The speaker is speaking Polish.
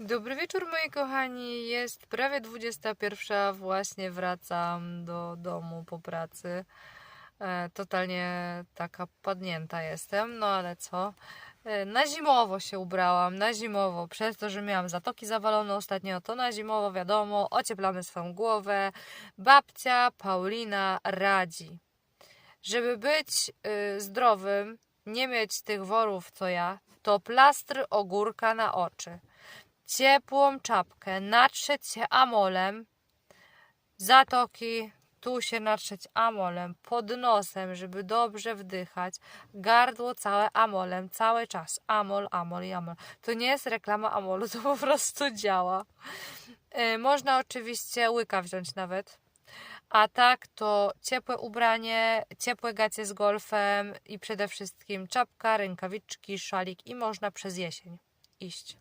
Dobry wieczór moi kochani, jest prawie 21, właśnie wracam do domu po pracy. E, totalnie taka padnięta jestem, no ale co? E, na zimowo się ubrałam, na zimowo, przez to, że miałam zatoki zawalone ostatnio, to na zimowo wiadomo, ocieplamy swoją głowę. Babcia Paulina radzi, żeby być y, zdrowym, nie mieć tych worów co ja, to plastry ogórka na oczy ciepłą czapkę, natrzeć się amolem, zatoki, tu się natrzeć amolem, pod nosem, żeby dobrze wdychać, gardło całe amolem, cały czas, amol, amol i amol. To nie jest reklama amolu, to po prostu działa. Yy, Można oczywiście łyka wziąć nawet. A tak to ciepłe ubranie, ciepłe gacie z golfem i przede wszystkim czapka, rękawiczki, szalik i można przez jesień iść.